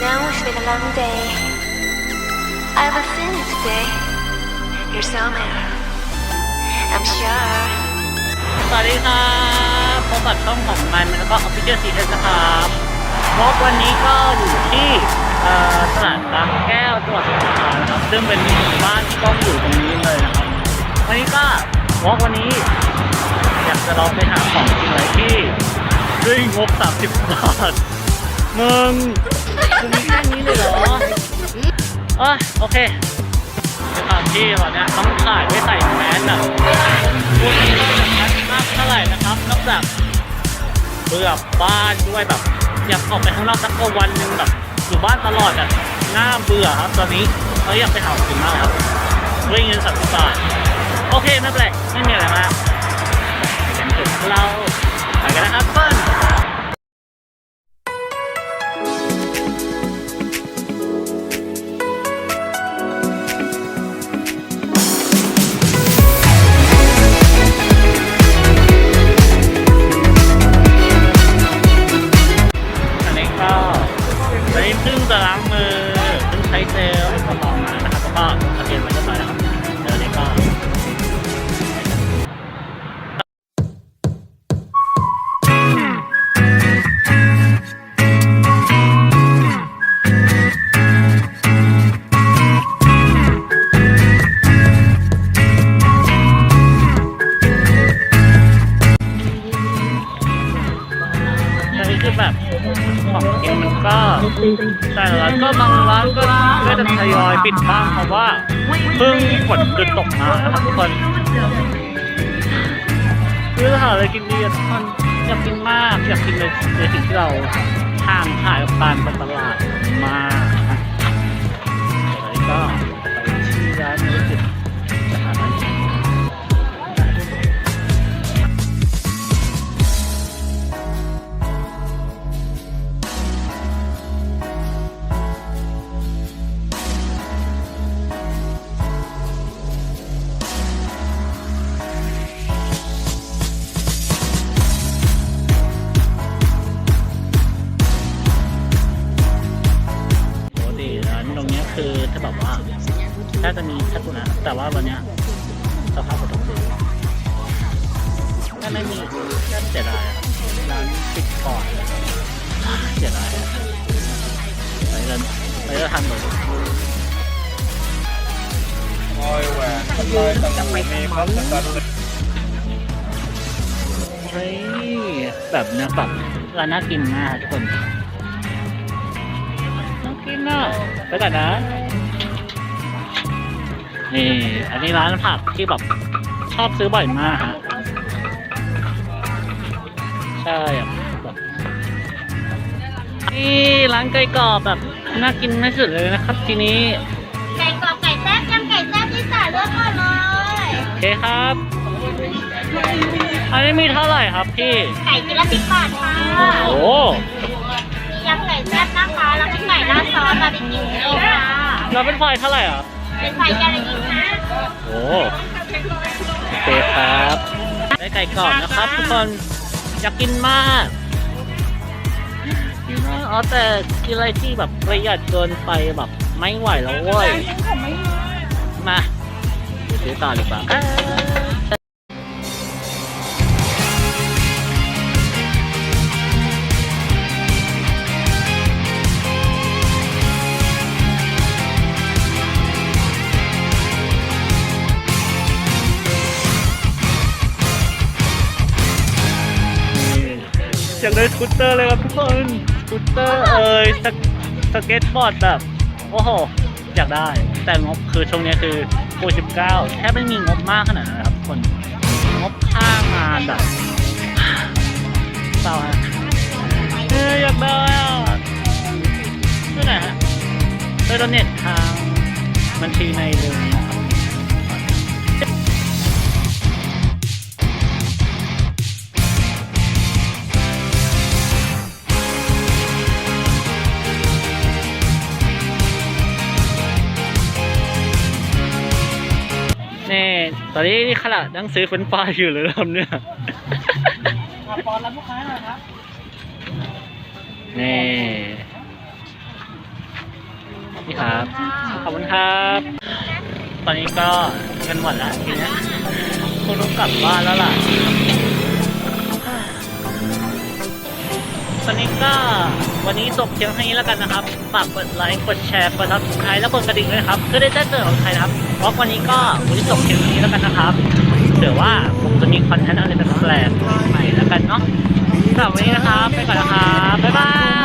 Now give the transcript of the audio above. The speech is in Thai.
Now it's been a long day. I will send you today. You're somewhere. I'm sure. สวัสดีครับพบกับช่องของมันแล้วก็ออฟฟิเชียลซีเอสนะครับวอกวันนี้ก็อยู่ที่เอ่อตลาดบางแก้วจังหวัดสงขลานะครับซึ่งเป็นบ้านที่ต้องอยู่ตรงนี้เลยนะครับ วันนี้ก็วอกวันนี้อยากจะลองไปหาของกินอะไรที่ด้วยงบ30บาทมึง มึงมีแค่นี้เลยเหรอเอยโอเคด้วยความที่วันเนี้ยต้องถ่ายไม่ใส่แมสอะพูดไม่ได้แบบนั้นมากเท่าไหร่นะครับนอกจากเบื่อบ้านด้วยแบบ อยากออกไปข้างนอกสักวันหนึ่งแบบอยู่บ้านตลอดอะน่าเบื่อครับตอนนี้เราอยากไปหาของกินมากครับด้วยเงินสัมบาทโอเคไม่เป็นไรไม่มีอะไรมากเป็นจุดเราไปกันนะครับ ซึ่งจะล้างมือเพิ่งใช้เจลแอลกอฮอล์มานะครับแล้วก็ทะเบียนมา แต่ละร้านก็บางร้านก็ก็จะทยอยปิดบ้างเพราะว่าเพิ่งฝนหยุดตกมานะครับทุกคนคือหาอะไรกินดีทุกคนอยากกินมากอยากกินในในสิ่งที่เราทางหายกับการตลาดมากนะอันนี้ก็ไปที่ร้านนี้ คือถ้าแบบว่าถ้าจะมีแค่ตัวนั้นแต่ว่าวันเนี้ยสภาพก็ต้องซื้อถ้าไม่มีก็เสียดายอะร้านปิดก่อนเสียดายอะไปกันไปก็ทันเลยลอยแหวนลอยต่างๆมีครับต่างๆเฮ้ยแบบเนี้ยแบบร้านน่ากินมากทุกคน น่ากินอะไปก่อนนะ นี่ อันนี้ร้านผักที่แบบชอบซื้อบ่อยมากฮะใช่อะแบบนี่ร้านไก่กรอบแบบน่ากินที่สุดเลยนะครับ ทีนี้ ไก่กรอบไก่แซ่บยำไก่แซ่บที่สายเลือดก่อนเลยโอเคครับ อันนี้มีเท่าไหร่ครับพี่ ไก่กินละสิบบาทค่ะ โอ้มียำไก่ แซ่บนะคะ แล้วเป็นไก่ราดซอสบาร์บีคิวเองค่ะเราเป็นไฟเท่าไหร่อะเป็นไฟแกงละยี่สิบห้าโอ้โอเคครับ ได้ไก่กรอบนะครับทุกคนอยากกินมากกินมากอ๋อแต่กินอะไรที่แบบประหยัดเกินไปแบบไม่ไหวแล้วเว้ย มาเดี๋ยวซื้อต่อดีกว่าอ่าากได้สกูตเตอร์เลยครับทุกคนสกูตเตอร์เอ่ยสเกสเก็ตบอร์ดแบบโอ้โหอยากได้ แต่งบคือช่วงนี้คือโควิด19แทบไม่มีงบมากขนาดนั้นนะครับคนงบค่างานแบบเศร้าฮะเอออยากได้อะที่ไหนฮะเออเราเน็ตทางบัญชีในเดือ ตอนนี้นี่ขนาดนั่งซื้อเฟรนฟราอยู่เลยครับเนี่ยปอนรับลูกค้าหน่อยครับ นี่นี่ครับ ขอบคุณครับ ตอนนี้ก็เงินหมดแล้วทีนี้คงต้องกลับบ้านแล้วล่ะ ตอนนี้ก็ วันนี้จบเพียงเท่านี้แล้วกันนะครับ ฝากกดไลค์ กดแชร์ กดซับสไครต์และกดกระดิ่งด้วยครับเพื่อได้แจ้งเตือนของใครนะครับเพราะวันนี้ก็วันนี้จบเพียงเท่านี้แล้วกันนะครับเดี๋ยวว่าผมจะมีคอนเทนต์อะไรแปลกๆใหม่แล้วกันเนาะสำหรับวันนี้นะครับ ไปก่อนนะครับ บ๊ายบาย